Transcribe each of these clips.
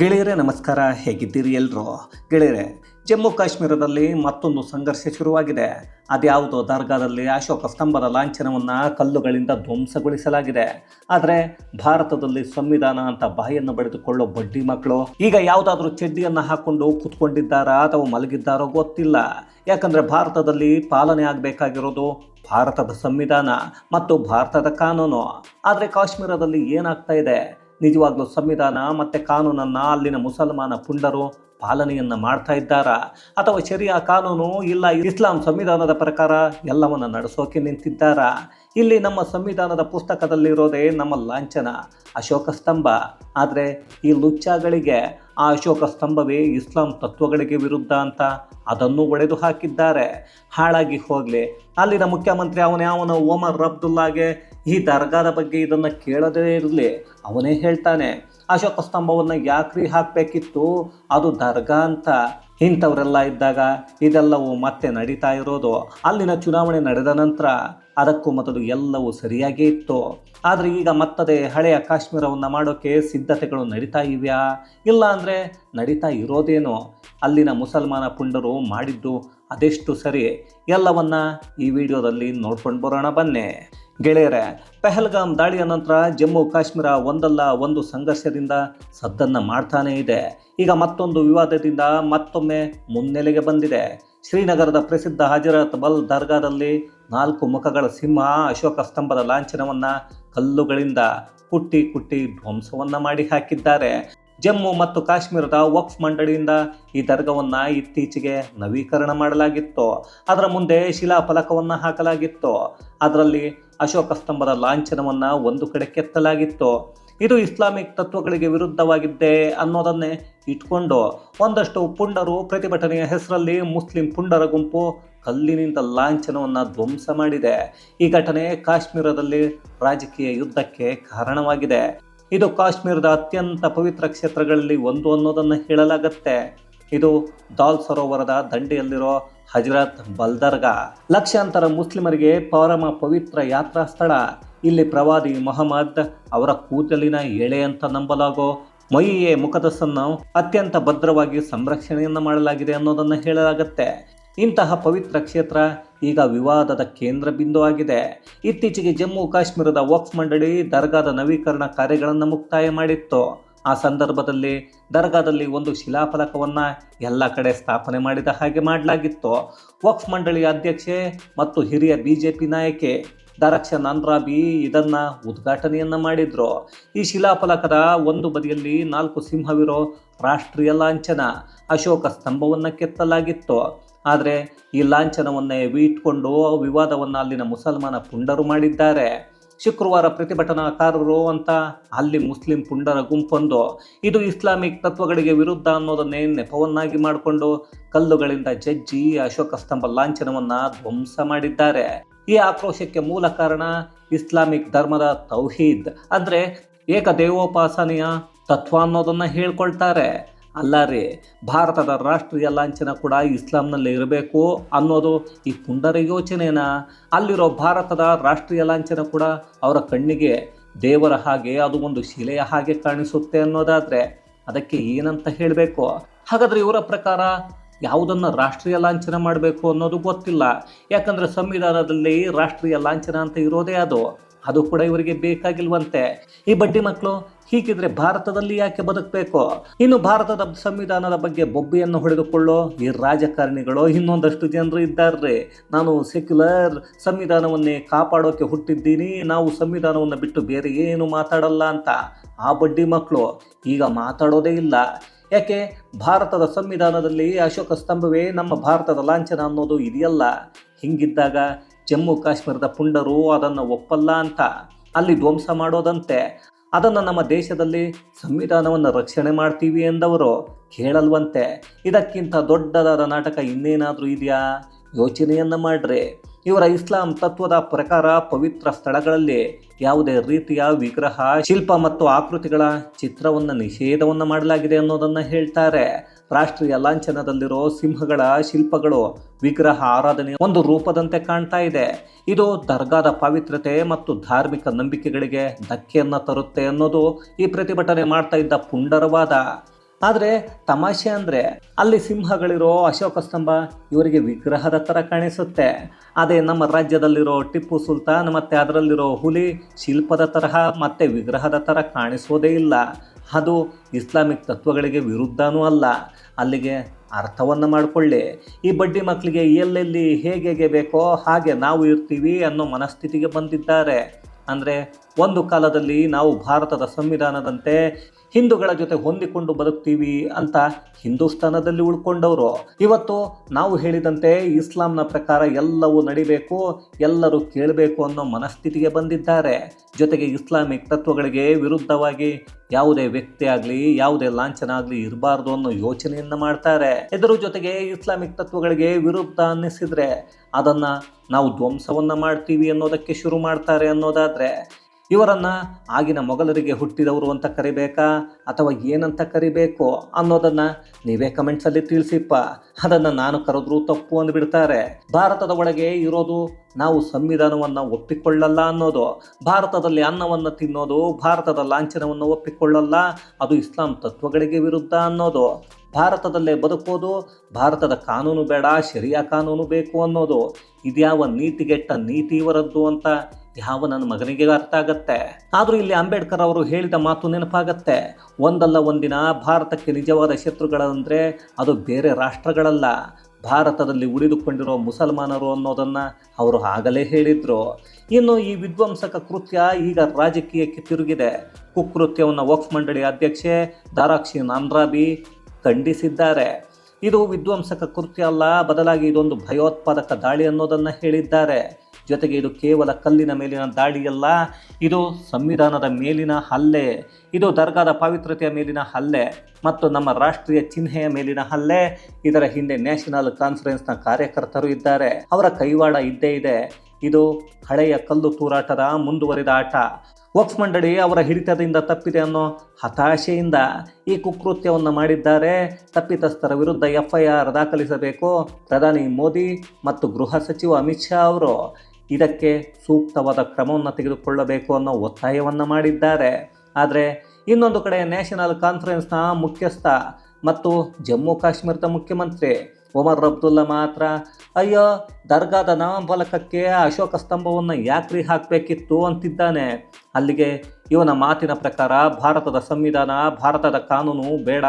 ಗೆಳೆಯರೇ, ನಮಸ್ಕಾರ. ಹೇಗಿದ್ದೀರಿ ಎಲ್ಲರೂ ಗೆಳೆಯರೆ, ಜಮ್ಮು ಕಾಶ್ಮೀರದಲ್ಲಿ ಮತ್ತೊಂದು ಸಂಘರ್ಷ ಶುರುವಾಗಿದೆ. ಅದ್ಯಾವುದೋ ದರ್ಗಾದಲ್ಲಿ ಅಶೋಕ ಸ್ತಂಭದ ಲಾಂಛನವನ್ನು ಕಲ್ಲುಗಳಿಂದ ಧ್ವಂಸಗೊಳಿಸಲಾಗಿದೆ. ಆದರೆ ಭಾರತದಲ್ಲಿ ಸಂವಿಧಾನ ಅಂತ ಬಾಯನ್ನು ಬಡಿದುಕೊಳ್ಳೋ ಬಡ್ಡಿ ಮಕ್ಕಳು, ಈಗ ಯಾವುದಾದ್ರೂ ಚಡ್ಡಿಯನ್ನು ಹಾಕೊಂಡು ಕುತ್ಕೊಂಡಿದ್ದಾರಾ ಅಥವಾ ಮಲಗಿದ್ದಾರೋ ಗೊತ್ತಿಲ್ಲ. ಯಾಕಂದರೆ ಭಾರತದಲ್ಲಿ ಪಾಲನೆ ಆಗಬೇಕಾಗಿರೋದು ಭಾರತದ ಸಂವಿಧಾನ ಮತ್ತು ಭಾರತದ ಕಾನೂನು. ಆದರೆ ಕಾಶ್ಮೀರದಲ್ಲಿ ಏನಾಗ್ತಾ ಇದೆ? ನಿಜವಾಗ್ಲೂ ಸಂವಿಧಾನ ಮತ್ತು ಕಾನೂನನ್ನು ಅಲ್ಲಿನ ಮುಸಲ್ಮಾನ ಪುಂಡರು ಪಾಲನೆಯನ್ನು ಮಾಡ್ತಾ ಇದ್ದಾರಾ? ಅಥವಾ ಶರಿಯಾ ಕಾನೂನು ಇಲ್ಲ, ಇಸ್ಲಾಂ ಸಂವಿಧಾನದ ಪ್ರಕಾರ ಎಲ್ಲವನ್ನು ನಡೆಸೋಕೆ ನಿಂತಿದ್ದಾರಾ? ಇಲ್ಲಿ ನಮ್ಮ ಸಂವಿಧಾನದ ಪುಸ್ತಕದಲ್ಲಿರೋದೇ ನಮ್ಮ ಲಾಂಛನ, ಅಶೋಕ ಸ್ತಂಭ. ಆದರೆ ಈ ಲುಚ್ಚಾಗಳಿಗೆ ಆ ಅಶೋಕ ಸ್ತಂಭವೇ ಇಸ್ಲಾಂ ತತ್ವಗಳಿಗೆ ವಿರುದ್ಧ ಅಂತ ಅದನ್ನು ಒಡೆದು ಹಾಕಿದ್ದಾರೆ. ಹಾಳಾಗಿ ಹೋಗಲಿ. ಅಲ್ಲಿನ ಮುಖ್ಯಮಂತ್ರಿ ಅವನೇ ಅವನು ಓಮರ್ ಅಬ್ದುಲ್ಲಾಗೆ ಈ ದರ್ಗಾದ ಬಗ್ಗೆ ಇದನ್ನು ಕೇಳದೇ ಇರಲಿ, ಅವನೇ ಹೇಳ್ತಾನೆ, ಅಶೋಕ ಸ್ತಂಭವನ್ನು ಯಾಕ್ರಿ ಹಾಕಬೇಕಿತ್ತು? ಅದು ದರ್ಗಾ ಅಂತ. ಇಂಥವರೆಲ್ಲ ಇದ್ದಾಗ ಇದೆಲ್ಲವೂ ಮತ್ತೆ ನಡೀತಾ ಇರೋದು. ಅಲ್ಲಿನ ಚುನಾವಣೆ ನಡೆದ ನಂತರ ಅದಕ್ಕೂ ಮೊದಲು ಎಲ್ಲವೂ ಸರಿಯಾಗೇ ಇತ್ತು. ಆದರೆ ಈಗ ಮತ್ತದೇ ಹಳೆಯ ಕಾಶ್ಮೀರವನ್ನು ಮಾಡೋಕ್ಕೆ ಸಿದ್ಧತೆಗಳು ನಡೀತಾ ಇವೆಯಾ? ಇಲ್ಲ ಅಂದರೆ ನಡೀತಾ ಇರೋದೇನೋ? ಅಲ್ಲಿನ ಮುಸಲ್ಮಾನ ಪುಂಡರು ಮಾಡಿದ್ದು ಅದೆಷ್ಟು ಸರಿ? ಎಲ್ಲವನ್ನ ಈ ವಿಡಿಯೋದಲ್ಲಿ ನೋಡ್ಕೊಂಡು ಬರೋಣ ಬನ್ನಿ. ಗೆಳೆಯರೆ, ಪೆಹಲ್ಗಾಮ್ ದಾಳಿಯ ನಂತರ ಜಮ್ಮು ಕಾಶ್ಮೀರ ಒಂದಲ್ಲ ಒಂದು ಸಂಘರ್ಷದಿಂದ ಸದ್ದನ್ನು ಮಾಡ್ತಾನೇ ಇದೆ. ಈಗ ಮತ್ತೊಂದು ವಿವಾದದಿಂದ ಮತ್ತೊಮ್ಮೆ ಮುನ್ನೆಲೆಗೆ ಬಂದಿದೆ. ಶ್ರೀನಗರದ ಪ್ರಸಿದ್ಧ ಹಜರತ್ ಬಲ್ ದರ್ಗಾದಲ್ಲಿ ನಾಲ್ಕು ಮುಖಗಳ ಸಿಂಹ ಅಶೋಕ ಸ್ತಂಭದ ಲಾಂಛನವನ್ನು ಕಲ್ಲುಗಳಿಂದ ಕುಟ್ಟಿ ಕುಟ್ಟಿ ಧ್ವಂಸವನ್ನು ಮಾಡಿ ಹಾಕಿದ್ದಾರೆ. ಜಮ್ಮು ಮತ್ತು ಕಾಶ್ಮೀರದ ವಕ್ಫ್ ಮಂಡಳಿಯಿಂದ ಈ ದರ್ಗವನ್ನು ಇತ್ತೀಚೆಗೆ ನವೀಕರಣ ಮಾಡಲಾಗಿತ್ತು. ಅದರ ಮುಂದೆ ಶಿಲಾಫಲಕವನ್ನು ಹಾಕಲಾಗಿತ್ತು. ಅದರಲ್ಲಿ ಅಶೋಕ ಸ್ತಂಭದ ಲಾಂಛನವನ್ನು ಒಂದು ಕಡೆ ಕೆತ್ತಲಾಗಿತ್ತು. ಇದು ಇಸ್ಲಾಮಿಕ್ ತತ್ವಗಳಿಗೆ ವಿರುದ್ಧವಾಗಿದ್ದೆ ಅನ್ನೋದನ್ನೇ ಇಟ್ಕೊಂಡು ಒಂದಷ್ಟು ಪುಂಡರು ಪ್ರತಿಭಟನೆಯ ಹೆಸರಲ್ಲಿ ಮುಸ್ಲಿಂ ಪುಂಡರ ಗುಂಪು ಕಲ್ಲಿನಿಂದ ಲಾಂಛನವನ್ನು ಧ್ವಂಸ ಮಾಡಿದೆ. ಈ ಘಟನೆ ಕಾಶ್ಮೀರದಲ್ಲಿ ರಾಜಕೀಯ ಯುದ್ಧಕ್ಕೆ ಕಾರಣವಾಗಿದೆ. ಇದು ಕಾಶ್ಮೀರದ ಅತ್ಯಂತ ಪವಿತ್ರ ಕ್ಷೇತ್ರಗಳಲ್ಲಿ ಒಂದು ಅನ್ನೋದನ್ನು ಹೇಳಲಾಗತ್ತೆ. ಇದು ದಾಲ್ ಸರೋವರದ ದಂಡೆಯಲ್ಲಿರೋ ಹಜರತ್ ಬಲ್ದರ್ಗಾ. ಲಕ್ಷಾಂತರ ಮುಸ್ಲಿಮರಿಗೆ ಪರಮ ಪವಿತ್ರ ಯಾತ್ರಾ ಸ್ಥಳ. ಇಲ್ಲಿ ಪ್ರವಾದಿ ಮೊಹಮ್ಮದ್ ಅವರ ಕೂದಲಿನ ಎಳೆ ಅಂತ ನಂಬಲಾಗೋ ಮೊಯ್ಯೆ ಮುಖದಸ್ಸನ್ನು ಅತ್ಯಂತ ಭದ್ರವಾಗಿ ಸಂರಕ್ಷಣೆಯನ್ನು ಮಾಡಲಾಗಿದೆ ಅನ್ನೋದನ್ನು ಹೇಳಲಾಗುತ್ತೆ. ಇಂತಹ ಪವಿತ್ರ ಕ್ಷೇತ್ರ ಈಗ ವಿವಾದದ ಕೇಂದ್ರ ಬಿಂದು ಆಗಿದೆ. ಇತ್ತೀಚೆಗೆ ಜಮ್ಮು ಕಾಶ್ಮೀರದ ವಕ್ಫ್ ಮಂಡಳಿ ದರ್ಗಾದ ನವೀಕರಣ ಕಾರ್ಯಗಳನ್ನು ಮುಕ್ತಾಯ ಮಾಡಿತ್ತು. ಆ ಸಂದರ್ಭದಲ್ಲಿ ದರ್ಗಾದಲ್ಲಿ ಒಂದು ಶಿಲಾಫಲಕವನ್ನು ಎಲ್ಲ ಕಡೆ ಸ್ಥಾಪನೆ ಮಾಡಿದ ಹಾಗೆ ಮಾಡಲಾಗಿತ್ತು. ವಕ್ಫ್ ಮಂಡಳಿಯ ಅಧ್ಯಕ್ಷೆ ಮತ್ತು ಹಿರಿಯ ಬಿ ಜೆ ಪಿ ನಾಯಕಿ ದರಕ್ಷ ನಾನ್ರಾಬಿ ಇದನ್ನು ಉದ್ಘಾಟನೆಯನ್ನು ಮಾಡಿದರು. ಈ ಶಿಲಾಫಲಕದ ಒಂದು ಬದಿಯಲ್ಲಿ ನಾಲ್ಕು ಸಿಂಹವಿರೋ ರಾಷ್ಟ್ರೀಯ ಲಾಂಛನ ಅಶೋಕ ಸ್ತಂಭವನ್ನು ಕೆತ್ತಲಾಗಿತ್ತು. ಆದರೆ ಈ ಲಾಂಛನವನ್ನೇ ಇಟ್ಕೊಂಡು ವಿವಾದವನ್ನು ಅಲ್ಲಿನ ಮುಸಲ್ಮಾನ ಪುಂಡರು ಮಾಡಿದ್ದಾರೆ. ಶುಕ್ರವಾರ ಪ್ರತಿಭಟನಾಕಾರರು ಅಂತ ಅಲ್ಲಿ ಮುಸ್ಲಿಂ ಪುಂಡರ ಗುಂಪೊಂದು. ಇದು ಇಸ್ಲಾಮಿಕ್ ತತ್ವಗಳಿಗೆ ವಿರುದ್ಧ ಅನ್ನೋದನ್ನೇ ನೆಪವನ್ನಾಗಿ ಮಾಡಿಕೊಂಡು ಕಲ್ಲುಗಳಿಂದ ಜಜ್ಜಿ ಅಶೋಕ ಸ್ತಂಭ ಲಾಂಛನವನ್ನು ಧ್ವಂಸ ಮಾಡಿದ್ದಾರೆ. ಈ ಆಕ್ರೋಶಕ್ಕೆ ಮೂಲ ಕಾರಣ ಇಸ್ಲಾಮಿಕ್ ಧರ್ಮದ ತೌಹೀದ್. ಅಂದರೆ ಏಕದೇವೋಪಾಸನೆಯ ತತ್ವ ಅನ್ನೋದನ್ನು ಹೇಳ್ಕೊಳ್ತಾರೆ. ಅಲ್ಲ ರೀ, ಭಾರತದ ರಾಷ್ಟ್ರೀಯ ಲಾಂಛನ ಕೂಡ ಇಸ್ಲಾಂನಲ್ಲಿ ಇರಬೇಕು ಅನ್ನೋದು ಈ ಪುಂಡರ ಯೋಚನೆನಾ? ಅಲ್ಲಿರೋ ಭಾರತದ ರಾಷ್ಟ್ರೀಯ ಲಾಂಛನ ಕೂಡ ಅವರ ಕಣ್ಣಿಗೆ ದೇವರ ಹಾಗೆ, ಅದು ಒಂದು ಶಿಲೆಯ ಹಾಗೆ ಕಾಣಿಸುತ್ತೆ ಅನ್ನೋದಾದರೆ ಅದಕ್ಕೆ ಏನಂತ ಹೇಳಬೇಕು? ಹಾಗಾದರೆ ಇವರ ಪ್ರಕಾರ ಯಾವುದನ್ನು ರಾಷ್ಟ್ರೀಯ ಲಾಂಛನ ಮಾಡಬೇಕು ಅನ್ನೋದು ಗೊತ್ತಿಲ್ಲ. ಯಾಕಂದರೆ ಸಂವಿಧಾನದಲ್ಲಿ ರಾಷ್ಟ್ರೀಯ ಲಾಂಛನ ಅಂತ ಇರೋದೇ ಅದು. ಅದು ಕೂಡ ಇವರಿಗೆ ಬೇಕಾಗಿಲ್ವಂತೆ. ಈ ಬಡ್ಡಿ ಮಕ್ಕಳು ಹೀಗಿದ್ರೆ ಭಾರತದಲ್ಲಿ ಯಾಕೆ ಬದುಕಬೇಕು? ಇನ್ನು ಭಾರತದ ಸಂವಿಧಾನದ ಬಗ್ಗೆ ಬೊಬ್ಬೆಯನ್ನು ಹೊಡೆದುಕೊಳ್ಳೋ ಈ ರಾಜಕಾರಣಿಗಳು ಇನ್ನೊಂದಷ್ಟು ಜನರು ಇದ್ದಾರೆ. ನಾನು ಸೆಕ್ಯುಲರ್ ಸಂವಿಧಾನವನ್ನೇ ಕಾಪಾಡೋಕೆ ಹುಟ್ಟಿದ್ದೀನಿ. ನಾವು ಸಂವಿಧಾನವನ್ನು ಬಿಟ್ಟು ಬೇರೆ ಏನು ಮಾತಾಡಲ್ಲ ಅಂತ. ಆ ಬಡ್ಡಿ ಮಕ್ಕಳು ಈಗ ಮಾತಾಡೋದೇ ಇಲ್ಲ. ಯಾಕೆ? ಭಾರತದ ಸಂವಿಧಾನದಲ್ಲಿ ಅಶೋಕ ಸ್ತಂಭವೇ ನಮ್ಮ ಭಾರತದ ಲಾಂಛನ ಅನ್ನೋದು ಇದೆಯಲ್ಲ. ಹಿಂಗಿದ್ದಾಗ ಜಮ್ಮು ಕಾಶ್ಮೀರದ ಪುಂಡರು ಅದನ್ನು ಒಪ್ಪಲ್ಲ ಅಂತ. ಅಲ್ಲಿ ಧ್ವಂಸ ಮಾಡೋದಂತೆ. ಅದನ್ನು ನಮ್ಮ ದೇಶದಲ್ಲಿ ಸಂವಿಧಾನವನ್ನು ರಕ್ಷಣೆ ಮಾಡ್ತೀವಿ ಎಂದವರು ಕೇಳಲ್ವಂತೆ. ಇದಕ್ಕಿಂತ ದೊಡ್ಡದಾದ ನಾಟಕ ಇನ್ನೇನಾದರೂ ಇದೆಯಾ? ಯೋಚನೆಯನ್ನು ಮಾಡ್ರಿ. ಇವರ ಇಸ್ಲಾಂ ತತ್ವದ ಪ್ರಕಾರ ಪವಿತ್ರ ಸ್ಥಳಗಳಲ್ಲಿ ಯಾವುದೇ ರೀತಿಯ ವಿಗ್ರಹ, ಶಿಲ್ಪ ಮತ್ತು ಆಕೃತಿಗಳ ಚಿತ್ರವನ್ನು ನಿಷೇಧವನ್ನು ಮಾಡಲಾಗಿದೆ ಅನ್ನೋದನ್ನು ಹೇಳ್ತಾರೆ. ರಾಷ್ಟ್ರೀಯ ಲಾಂಛನದಲ್ಲಿರೋ ಸಿಂಹಗಳ ಶಿಲ್ಪಗಳು, ವಿಗ್ರಹ ಆರಾಧನೆ ಒಂದು ರೂಪದಂತೆ ಕಾಣ್ತಾ ಇದೆ. ಇದು ದರ್ಗಾದ ಪವಿತ್ರತೆ ಮತ್ತು ಧಾರ್ಮಿಕ ನಂಬಿಕೆಗಳಿಗೆ ಧಕ್ಕೆಯನ್ನು ತರುತ್ತೆ ಅನ್ನೋದು ಈ ಪ್ರತಿಭಟನೆ ಮಾಡ್ತಾ ಇದ್ದ ಪುಂಡರವಾದ. ಆದರೆ ತಮಾಷೆ ಅಂದರೆ, ಅಲ್ಲಿ ಸಿಂಹಗಳಿರೋ ಅಶೋಕ ಸ್ತಂಭ ಇವರಿಗೆ ವಿಗ್ರಹದ ಥರ ಕಾಣಿಸುತ್ತೆ. ಅದೇ ನಮ್ಮ ರಾಜ್ಯದಲ್ಲಿರೋ ಟಿಪ್ಪು ಸುಲ್ತಾನ್ ಮತ್ತು ಅದರಲ್ಲಿರೋ ಹುಲಿ ಶಿಲ್ಪದ ತರಹ ಮತ್ತೆ ವಿಗ್ರಹದ ಥರ ಕಾಣಿಸೋದೇ ಇಲ್ಲ. ಅದು ಇಸ್ಲಾಮಿಕ್ ತತ್ವಗಳಿಗೆ ವಿರುದ್ಧನೂ ಅಲ್ಲ. ಅಲ್ಲಿಗೆ ಅರ್ಥವನ್ನು ಮಾಡಿಕೊಳ್ಳಿ. ಈ ಬಡ್ಡಿ ಮಕ್ಕಳಿಗೆ ಎಲ್ಲೆಲ್ಲಿ ಹೇಗೆ ಹೇಗೆ ಬೇಕೋ ಹಾಗೆ ನಾವು ಇರ್ತೀವಿ ಅನ್ನೋ ಮನಸ್ಥಿತಿಗೆ ಬಂದಿದ್ದಾರೆ. ಅಂದರೆ ಒಂದು ಕಾಲದಲ್ಲಿ ನಾವು ಭಾರತದ ಸಂವಿಧಾನದಂತೆ ಹಿಂದೂಗಳ ಜೊತೆ ಹೊಂದಿಕೊಂಡು ಬದುಕ್ತೀವಿ ಅಂತ ಹಿಂದೂಸ್ತಾನದಲ್ಲಿ ಉಳ್ಕೊಂಡವರು. ಇವತ್ತು ನಾವು ಹೇಳಿದಂತೆ ಇಸ್ಲಾಂನ ಪ್ರಕಾರ ಎಲ್ಲವೂ ನಡಿಬೇಕು, ಎಲ್ಲರೂ ಕೇಳಬೇಕು ಅನ್ನೋ ಮನಸ್ಥಿತಿಗೆ ಬಂದಿದ್ದಾರೆ. ಜೊತೆಗೆ ಇಸ್ಲಾಮಿಕ್ ತತ್ವಗಳಿಗೆ ವಿರುದ್ಧವಾಗಿ ಯಾವುದೇ ವ್ಯಕ್ತಿ ಆಗಲಿ, ಯಾವುದೇ ಲಾಂಛನ ಆಗಲಿ ಇರಬಾರ್ದು ಅನ್ನೋ ಯೋಚನೆಯನ್ನು ಮಾಡ್ತಾರೆ. ಇದರ ಜೊತೆಗೆ ಇಸ್ಲಾಮಿಕ್ ತತ್ವಗಳಿಗೆ ವಿರುದ್ಧ ಅನ್ನಿಸಿದ್ರೆ ಅದನ್ನು ನಾವು ಧ್ವಂಸವನ್ನು ಮಾಡ್ತೀವಿ ಅನ್ನೋದಕ್ಕೆ ಶುರು ಮಾಡ್ತಾರೆ ಅನ್ನೋದಾದರೆ ಇವರನ್ನು ಆಗಿನ ಮೊಘಲರಿಗೆ ಹುಟ್ಟಿದವರು ಅಂತ ಕರಿಬೇಕಾ? ಅಥವಾ ಏನಂತ ಕರಿಬೇಕು ಅನ್ನೋದನ್ನು ನೀವೇ ಕಮೆಂಟ್ಸಲ್ಲಿ ತಿಳಿಸಿಪ್ಪ. ಅದನ್ನು ನಾನು ಕರೆದ್ರೂ ತಪ್ಪು ಅಂದ್ಬಿಡ್ತಾರೆ. ಭಾರತದ ಒಳಗೆ ಇರೋದು ನಾವು ಸಂವಿಧಾನವನ್ನು ಒಪ್ಪಿಕೊಳ್ಳಲ್ಲ ಅನ್ನೋದು. ಭಾರತದಲ್ಲಿ ಅನ್ನವನ್ನು ತಿನ್ನೋದು, ಭಾರತದ ಲಾಂಛನವನ್ನು ಒಪ್ಪಿಕೊಳ್ಳಲ್ಲ. ಅದು ಇಸ್ಲಾಂ ತತ್ವಗಳಿಗೆ ವಿರುದ್ಧ ಅನ್ನೋದು. ಭಾರತದಲ್ಲೇ ಬದುಕೋದು, ಭಾರತದ ಕಾನೂನು ಬೇಡ, ಶರಿಯಾ ಕಾನೂನು ಬೇಕು ಅನ್ನೋದು. ಇದ್ಯಾವ ನೀತಿಗೆಟ್ಟ ನೀತಿ ಇವರದ್ದು ಅಂತ ಯಾವ ನನ್ನ ಮಗನಿಗೆ ಅರ್ಥ ಆಗತ್ತೆ. ಆದರೂ ಇಲ್ಲಿ ಅಂಬೇಡ್ಕರ್ ಅವರು ಹೇಳಿದ ಮಾತು ನೆನಪಾಗತ್ತೆ. ಒಂದಲ್ಲ ಒಂದಿನ ಭಾರತಕ್ಕೆ ನಿಜವಾದ ಶತ್ರುಗಳಂದರೆ ಅದು ಬೇರೆ ರಾಷ್ಟ್ರಗಳಲ್ಲ. ಭಾರತದಲ್ಲಿ ಉಳಿದುಕೊಂಡಿರೋ ಮುಸಲ್ಮಾನರು ಅನ್ನೋದನ್ನು ಅವರು ಆಗಲೇ ಹೇಳಿದರು. ಇನ್ನು ಈ ವಿಧ್ವಂಸಕ ಕೃತ್ಯ ಈಗ ರಾಜಕೀಯಕ್ಕೆ ತಿರುಗಿದೆ. ಕುಕೃತ್ಯವನ್ನು ವಕ್ಫ್ ಮಂಡಳಿ ಅಧ್ಯಕ್ಷೆ ದಾರಾಕ್ಷಿ ನಾಂದ್ರಾಬಿ ಖಂಡಿಸಿದ್ದಾರೆ. ಇದು ವಿಧ್ವಂಸಕ ಕೃತ್ಯ ಅಲ್ಲ, ಬದಲಾಗಿ ಇದೊಂದು ಭಯೋತ್ಪಾದಕ ದಾಳಿ ಅನ್ನೋದನ್ನು ಹೇಳಿದ್ದಾರೆ. ಜೊತೆಗೆ ಇದು ಕೇವಲ ಕಲ್ಲಿನ ಮೇಲಿನ ದಾಳಿಯಲ್ಲ, ಇದು ಸಂವಿಧಾನದ ಮೇಲಿನ ಹಲ್ಲೆ, ಇದು ದರ್ಗಾದ ಪವಿತ್ರತೆಯ ಮೇಲಿನ ಹಲ್ಲೆ ಮತ್ತು ನಮ್ಮ ರಾಷ್ಟ್ರೀಯ ಚಿಹ್ನೆಯ ಮೇಲಿನ ಹಲ್ಲೆ. ಇದರ ಹಿಂದೆ ನ್ಯಾಷನಲ್ ಕಾನ್ಫರೆನ್ಸ್ನ ಕಾರ್ಯಕರ್ತರು ಇದ್ದಾರೆ. ಅವರ ಕೈವಾಡ ಇದ್ದೇ ಇದೆ. ಇದು ಹಳೆಯ ಕಲ್ಲು ತೂರಾಟದ ಮುಂದುವರಿದ ಆಟ. ವಕ್ಫ್ ಮಂಡಳಿ ಅವರ ಹಿಡಿತದಿಂದ ತಪ್ಪಿದೆ ಅನ್ನೋ ಹತಾಶೆಯಿಂದ ಈ ಕುಕೃತ್ಯವನ್ನು ಮಾಡಿದ್ದಾರೆ. ತಪ್ಪಿತಸ್ಥರ ವಿರುದ್ಧ ಎಫ್ಐಆರ್ ದಾಖಲಿಸಬೇಕು. ಪ್ರಧಾನಿ ಮೋದಿ ಮತ್ತು ಗೃಹ ಸಚಿವ ಅಮಿತ್ ಶಾ ಅವರು ಇದಕ್ಕೆ ಸೂಕ್ತವಾದ ಕ್ರಮವನ್ನು ತೆಗೆದುಕೊಳ್ಳಬೇಕು ಅನ್ನೋ ಒತ್ತಾಯವನ್ನು ಮಾಡಿದ್ದಾರೆ. ಆದರೆ ಇನ್ನೊಂದು ಕಡೆ ನ್ಯಾಷನಲ್ ಕಾನ್ಫರೆನ್ಸ್ನ ಮುಖ್ಯಸ್ಥ ಮತ್ತು ಜಮ್ಮು ಕಾಶ್ಮೀರದ ಮುಖ್ಯಮಂತ್ರಿ ಒಮರ್ ಅಬ್ದುಲ್ಲಾ ಮಾತ್ರ, ಅಯ್ಯೋ, ದರ್ಗಾದ ನಾಮಫಲಕಕ್ಕೆ ಅಶೋಕ ಸ್ತಂಭವನ್ನು ಯಾಕ್ರಿ ಹಾಕಬೇಕಿತ್ತು? ಅಂತಿದ್ದಾನೆ. ಅಲ್ಲಿಗೆ ಇವನ ಮಾತಿನ ಪ್ರಕಾರ, ಭಾರತದ ಸಂವಿಧಾನ, ಭಾರತದ ಕಾನೂನು ಬೇಡ.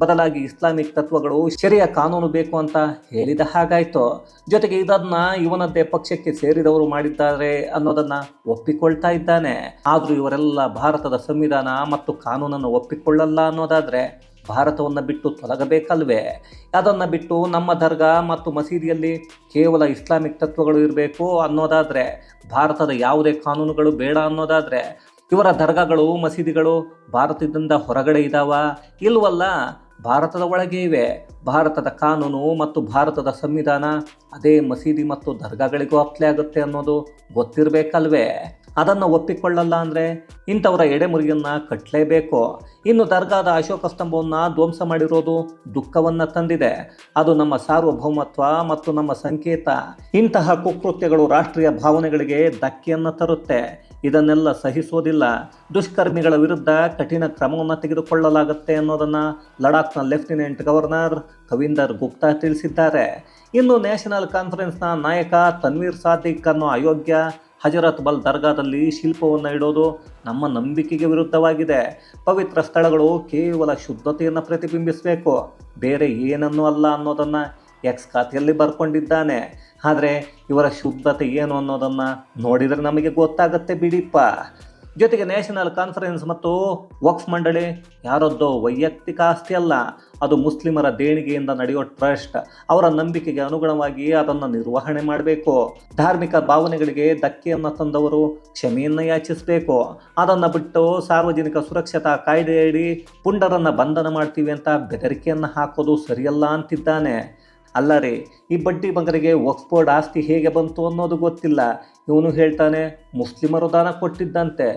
ಬದಲಾಗಿ ಇಸ್ಲಾಮಿಕ್ ತತ್ವಗಳು ಶರಿಯ ಕಾನೂನು ಬೇಕು ಅಂತ ಹೇಳಿದ ಹಾಗಾಯಿತು. ಜೊತೆಗೆ ಇದನ್ನ ಇವನದ್ದೇ ಪಕ್ಷಕ್ಕೆ ಸೇರಿದವರು ಮಾಡಿದ್ದಾರೆ ಅನ್ನೋದನ್ನ ಒಪ್ಪಿಕೊಳ್ತಾ ಇದ್ದಾನೆ. ಆದರೂ ಇವರೆಲ್ಲ ಭಾರತದ ಸಂವಿಧಾನ ಮತ್ತು ಕಾನೂನನ್ನು ಒಪ್ಪಿಕೊಳ್ಳಲ್ಲ ಅನ್ನೋದಾದ್ರೆ ಭಾರತವನ್ನು ಬಿಟ್ಟು ತೊಲಗಬೇಕಲ್ವೇ? ಅದನ್ನು ಬಿಟ್ಟು ನಮ್ಮ ದರ್ಗಾ ಮತ್ತು ಮಸೀದಿಯಲ್ಲಿ ಕೇವಲ ಇಸ್ಲಾಮಿಕ್ ತತ್ವಗಳು ಇರಬೇಕು ಅನ್ನೋದಾದರೆ, ಭಾರತದ ಯಾವುದೇ ಕಾನೂನುಗಳು ಬೇಡ ಅನ್ನೋದಾದರೆ ಇವರ ದರ್ಗಾಗಳು, ಮಸೀದಿಗಳು ಭಾರತದಿಂದ ಹೊರಗಡೆ ಇದ್ದಾವ ಇಲ್ವಲ್ಲ, ಭಾರತದ ಒಳಗೆ ಇವೆ. ಭಾರತದ ಕಾನೂನು ಮತ್ತು ಭಾರತದ ಸಂವಿಧಾನ ಅದೇ ಮಸೀದಿ ಮತ್ತು ದರ್ಗಾಗಳಿಗೂ ಅಪ್ಲೈ ಆಗುತ್ತೆ ಅನ್ನೋದು ಗೊತ್ತಿರಬೇಕಲ್ವೇ? ಅದನ್ನು ಒಪ್ಪಿಕೊಳ್ಳಲ್ಲ ಅಂದರೆ ಇಂಥವರ ಎಡೆಮುರಿಯನ್ನು ಕಟ್ಟಲೇಬೇಕು ಇನ್ನು ದರ್ಗಾದ ಅಶೋಕ ಸ್ತಂಭವನ್ನು ಧ್ವಂಸ ಮಾಡಿರೋದು ದುಃಖವನ್ನು ತಂದಿದೆ. ಅದು ನಮ್ಮ ಸಾರ್ವಭೌಮತ್ವ ಮತ್ತು ನಮ್ಮ ಸಂಕೇತ. ಇಂತಹ ಕುಕೃತ್ಯಗಳು ರಾಷ್ಟ್ರೀಯ ಭಾವನೆಗಳಿಗೆ ಧಕ್ಕೆಯನ್ನು ತರುತ್ತೆ. ಇದನ್ನೆಲ್ಲ ಸಹಿಸೋದಿಲ್ಲ. ದುಷ್ಕರ್ಮಿಗಳ ವಿರುದ್ಧ ಕಠಿಣ ಕ್ರಮವನ್ನು ತೆಗೆದುಕೊಳ್ಳಲಾಗುತ್ತೆ ಅನ್ನೋದನ್ನು ಲಡಾಖ್ನ ಲೆಫ್ಟಿನೆಂಟ್ ಗವರ್ನರ್ ಕವಿಂದರ್ ಗುಪ್ತಾ ತಿಳಿಸಿದ್ದಾರೆ. ಇನ್ನು ನ್ಯಾಷನಲ್ ಕಾನ್ಫರೆನ್ಸ್ನ ನಾಯಕ ತನ್ವೀರ್ ಸಾದಿಕ್ ಅನ್ನೋ ಅಯೋಗ್ಯ ಹಜರತ್ ಬಲ್ ದರ್ಗಾದಲ್ಲಿ ಶಿಲ್ಪವನ್ನು ಇಡೋದು ನಮ್ಮ ನಂಬಿಕೆಗೆ ವಿರುದ್ಧವಾಗಿದೆ. ಪವಿತ್ರ ಸ್ಥಳಗಳು ಕೇವಲ ಶುದ್ಧತೆಯನ್ನು ಪ್ರತಿಬಿಂಬಿಸಬೇಕು. ಬೇರೆ ಏನನ್ನೂ ಅಲ್ಲ ಅನ್ನೋದನ್ನು ಎಕ್ಸ್ ಖಾತೆಯಲ್ಲಿ ಬರ್ಕೊಂಡಿದ್ದಾನೆ. ಆದರೆ ಇವರ ಶುದ್ಧತೆ ಏನು ಅನ್ನೋದನ್ನು ನೋಡಿದರೆ ನಮಗೆ ಗೊತ್ತಾಗತ್ತೆ ಬಿಡಿಪ್ಪ. ಜೊತೆಗೆ ನ್ಯಾಷನಲ್ ಕಾನ್ಫರೆನ್ಸ್ ಮತ್ತು ವಕ್ಫ್ ಮಂಡಳಿ ಯಾರದ್ದೋ ವೈಯಕ್ತಿಕ ಆಸ್ತಿ ಅಲ್ಲ, ಅದು ಮುಸ್ಲಿಮರ ದೇಣಿಗೆಯಿಂದ ನಡೆಯೋ ಟ್ರಸ್ಟ್. ಅವರ ನಂಬಿಕೆಗೆ ಅನುಗುಣವಾಗಿ ಅದನ್ನು ನಿರ್ವಹಣೆ ಮಾಡಬೇಕು. ಧಾರ್ಮಿಕ ಭಾವನೆಗಳಿಗೆ ಧಕ್ಕೆಯನ್ನು ತಂದವರು ಕ್ಷಮೆಯನ್ನು ಯಾಚಿಸಬೇಕು. ಅದನ್ನು ಬಿಟ್ಟು ಸಾರ್ವಜನಿಕ ಸುರಕ್ಷತಾ ಕಾಯ್ದೆಯಡಿ ಪುಂಡರನ್ನು ಬಂಧನ ಮಾಡ್ತೀವಿ ಅಂತ ಬೆದರಿಕೆಯನ್ನು ಹಾಕೋದು ಸರಿಯಲ್ಲ ಅಂತಿದ್ದಾನೆ. ಅಲ್ಲ ರೀ, ಈ ಬಡ್ಡಿ ಮಗನಿಗೆ ಒಕ್ಸ್ಫೋರ್ಡ್ ಆಸ್ತಿ ಹೇಗೆ ಬಂತು ಅನ್ನೋದು ಗೊತ್ತಿಲ್ಲ. ಇವನು ಹೇಳ್ತಾನೆ, ಮುಸ್ಲಿಮರು ದಾನ ಕೊಟ್ಟಿದ್ದಂತೆ.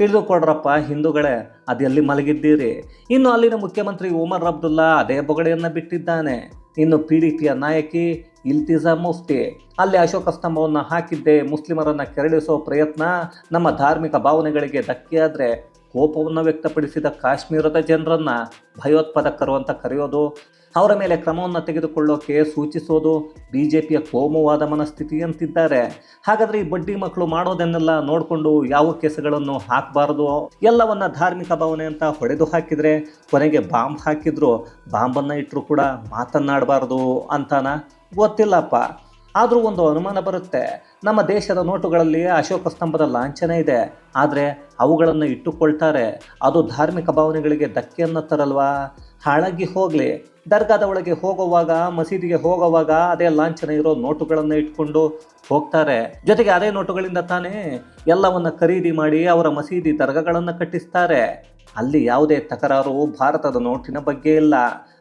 ತಿಳಿದುಕೊಡ್ರಪ್ಪ ಹಿಂದೂಗಳೇ ಅದೆಲ್ಲಿ ಮಲಗಿದ್ದೀರಿ? ಇನ್ನು ಅಲ್ಲಿನ ಮುಖ್ಯಮಂತ್ರಿ ಉಮರ್ ಅಬ್ದುಲ್ಲಾ ಅದೇ ಬೊಗಡೆಯನ್ನು ಬಿಟ್ಟಿದ್ದಾನೆ. ಇನ್ನು ಪಿ ಡಿ ಪಿಯ ನಾಯಕಿ ಇಲ್ತಿಜಾ ಮುಫ್ತಿ, ಅಲ್ಲಿ ಅಶೋಕ ಸ್ತಂಭವನ್ನು ಹಾಕಿದ್ದೆ ಮುಸ್ಲಿಮರನ್ನು ಕೆರಳಿಸೋ ಪ್ರಯತ್ನ ನಮ್ಮ ಧಾರ್ಮಿಕ ಭಾವನೆಗಳಿಗೆ ಧಕ್ಕೆಯಾದರೆ ಕೋಪವನ್ನು ವ್ಯಕ್ತಪಡಿಸಿದ ಕಾಶ್ಮೀರದ ಜನರನ್ನು ಭಯೋತ್ಪಾದಕರು ಅಂತ ಕರೆಯೋದು ಅವರ ಮೇಲೆ ಕ್ರಮವನ್ನು ತೆಗೆದುಕೊಳ್ಳೋಕೆ ಸೂಚಿಸೋದು ಬಿ ಜೆ ಪಿಯ ಕೋಮುವಾದ ಮನಸ್ಥಿತಿ ಅಂತಿದ್ದಾರೆ. ಹಾಗಾದ್ರೆ ಈ ಬಡ್ಡಿ ಮಕ್ಕಳು ಮಾಡೋದನ್ನೆಲ್ಲ ನೋಡಿಕೊಂಡು ಯಾವ ಕೇಸುಗಳನ್ನು ಹಾಕಬಾರದು? ಎಲ್ಲವನ್ನ ಧಾರ್ಮಿಕ ಭಾವನೆ ಅಂತ ಹೊಡೆದು ಹಾಕಿದರೆ ಕೊನೆಗೆ ಬಾಂಬ್ ಹಾಕಿದ್ರು. ಬಾಂಬನ್ನು ಇಟ್ಟರು ಕೂಡ ಮಾತನ್ನಾಡಬಾರ್ದು ಅಂತಾನ? ಗೊತ್ತಿಲ್ಲಪ್ಪ. ಆದರೂ ಒಂದು ಅನುಮಾನ ಬರುತ್ತೆ. ನಮ್ಮ ದೇಶದ ನೋಟುಗಳಲ್ಲಿ ಅಶೋಕ ಸ್ತಂಭದ ಲಾಂಛನ ಇದೆ. ಆದರೆ ಅವುಗಳನ್ನು ಇಟ್ಟುಕೊಳ್ತಾರೆ. ಅದು ಧಾರ್ಮಿಕ ಭಾವನೆಗಳಿಗೆ ಧಕ್ಕೆಯನ್ನು ತರಲ್ವಾ? ಹಾಳಾಗಿ ಹೋಗಲಿ. ದರ್ಗಾದ ಒಳಗೆ ಹೋಗುವಾಗ, ಮಸೀದಿಗೆ ಹೋಗುವಾಗ ಅದೇ ಲಾಂಛನ ಇರೋ ನೋಟುಗಳನ್ನು ಇಟ್ಕೊಂಡು ಹೋಗ್ತಾರೆ. ಜೊತೆಗೆ ಅದೇ ನೋಟುಗಳಿಂದ ತಾನೇ ಎಲ್ಲವನ್ನು ಖರೀದಿ ಮಾಡಿ ಅವರ ಮಸೀದಿ ದರ್ಗಾಗಳನ್ನು ಕಟ್ಟಿಸ್ತಾರೆ. ಅಲ್ಲಿ ಯಾವುದೇ ತಕರಾರು ಭಾರತದ ನೋಟಿನ ಬಗ್ಗೆ ಇಲ್ಲ.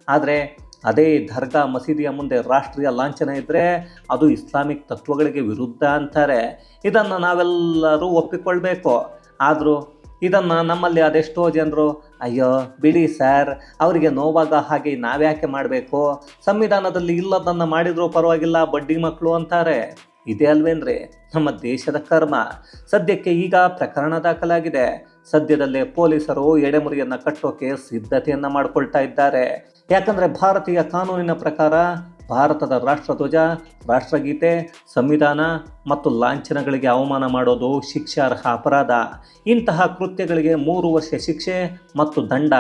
ಆದರೆ ಅದೇ ದರ್ಗಾ ಮಸೀದಿಯ ಮುಂದೆ ರಾಷ್ಟ್ರೀಯ ಲಾಂಛನ ಇದ್ದರೆ ಅದು ಇಸ್ಲಾಮಿಕ್ ತತ್ವಗಳಿಗೆ ವಿರುದ್ಧ ಅಂತಾರೆ. ಇದನ್ನು ನಾವೆಲ್ಲರೂ ಒಪ್ಪಿಕೊಳ್ಬೇಕು. ಆದರೂ ಇದನ್ನು ನಮ್ಮಲ್ಲಿ ಅದೆಷ್ಟೋ ಜನರು, ಅಯ್ಯೋ, ಬಿಡಿ ಸರ್, ಅವರಿಗೆ ನೋವಾಗ ಹಾಗೆ ನಾವ್ಯಾಕೆ ಮಾಡಬೇಕು? ಸಂವಿಧಾನದಲ್ಲಿ ಇಲ್ಲದನ್ನು ಮಾಡಿದರೂ ಪರವಾಗಿಲ್ಲ, ಬಡ್ಡಿ ಮಕ್ಕಳು ಅಂತಾರೆ. ಇದೇ ಅಲ್ವೇನ್ರಿ, ನಮ್ಮ ದೇಶದ ಕರ್ಮ. ಸದ್ಯಕ್ಕೆ ಈಗ ಪ್ರಕರಣ ದಾಖಲಾಗಿದೆ. ಸದ್ಯದಲ್ಲೇ ಪೊಲೀಸರು ಎಡೆಮುರಿಯನ್ನು ಕಟ್ಟೋಕೆ ಸಿದ್ಧತೆಯನ್ನು ಮಾಡಿಕೊಳ್ತಾ ಇದ್ದಾರೆ. ಯಾಕಂದರೆ ಭಾರತೀಯ ಕಾನೂನಿನ ಪ್ರಕಾರ ಭಾರತದ ರಾಷ್ಟ್ರಧ್ವಜ, ರಾಷ್ಟ್ರಗೀತೆ, ಸಂವಿಧಾನ ಮತ್ತು ಲಾಂಛನಗಳಿಗೆ ಅವಮಾನ ಮಾಡೋದು ಶಿಕ್ಷಾರ್ಹ ಅಪರಾಧ. ಇಂತಹ ಕೃತ್ಯಗಳಿಗೆ ಮೂರು ವರ್ಷ ಶಿಕ್ಷೆ ಮತ್ತು ದಂಡ.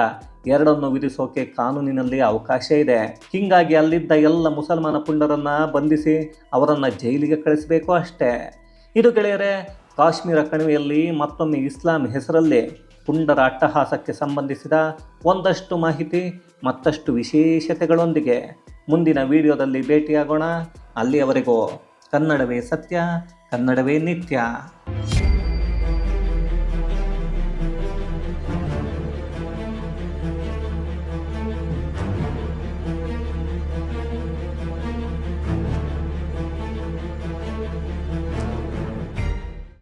ಎರಡನ್ನು ವಿಧಿಸೋಕೆ ಕಾನೂನಿನಲ್ಲಿ ಅವಕಾಶ ಇದೆ. ಹೀಗಾಗಿ ಅಲ್ಲಿದ್ದ ಎಲ್ಲ ಮುಸಲ್ಮಾನ ಪುಂಡರನ್ನು ಬಂಧಿಸಿ ಅವರನ್ನು ಜೈಲಿಗೆ ಕಳಿಸಬೇಕು ಅಷ್ಟೇ. ಇದು ಗೆಳೆಯರೆ, ಕಾಶ್ಮೀರ ಕಣಿವೆಯಲ್ಲಿ ಮತ್ತೊಮ್ಮೆ ಇಸ್ಲಾಂ ಹೆಸರಲ್ಲಿ ಪುಂಡರ ಅಟ್ಟಹಾಸಕ್ಕೆ ಸಂಬಂಧಿಸಿದ ಒಂದಷ್ಟು ಮಾಹಿತಿ, ಮತ್ತಷ್ಟು ವಿಶೇಷತೆಗಳೊಂದಿಗೆ. ಮುಂದಿನ ವಿಡಿಯೋದಲ್ಲಿ ಭೇಟಿಯಾಗೋಣ. ಅಲ್ಲಿಯವರೆಗೂ ಕನ್ನಡವೇ ಸತ್ಯ ಕನ್ನಡವೇ ನಿತ್ಯ.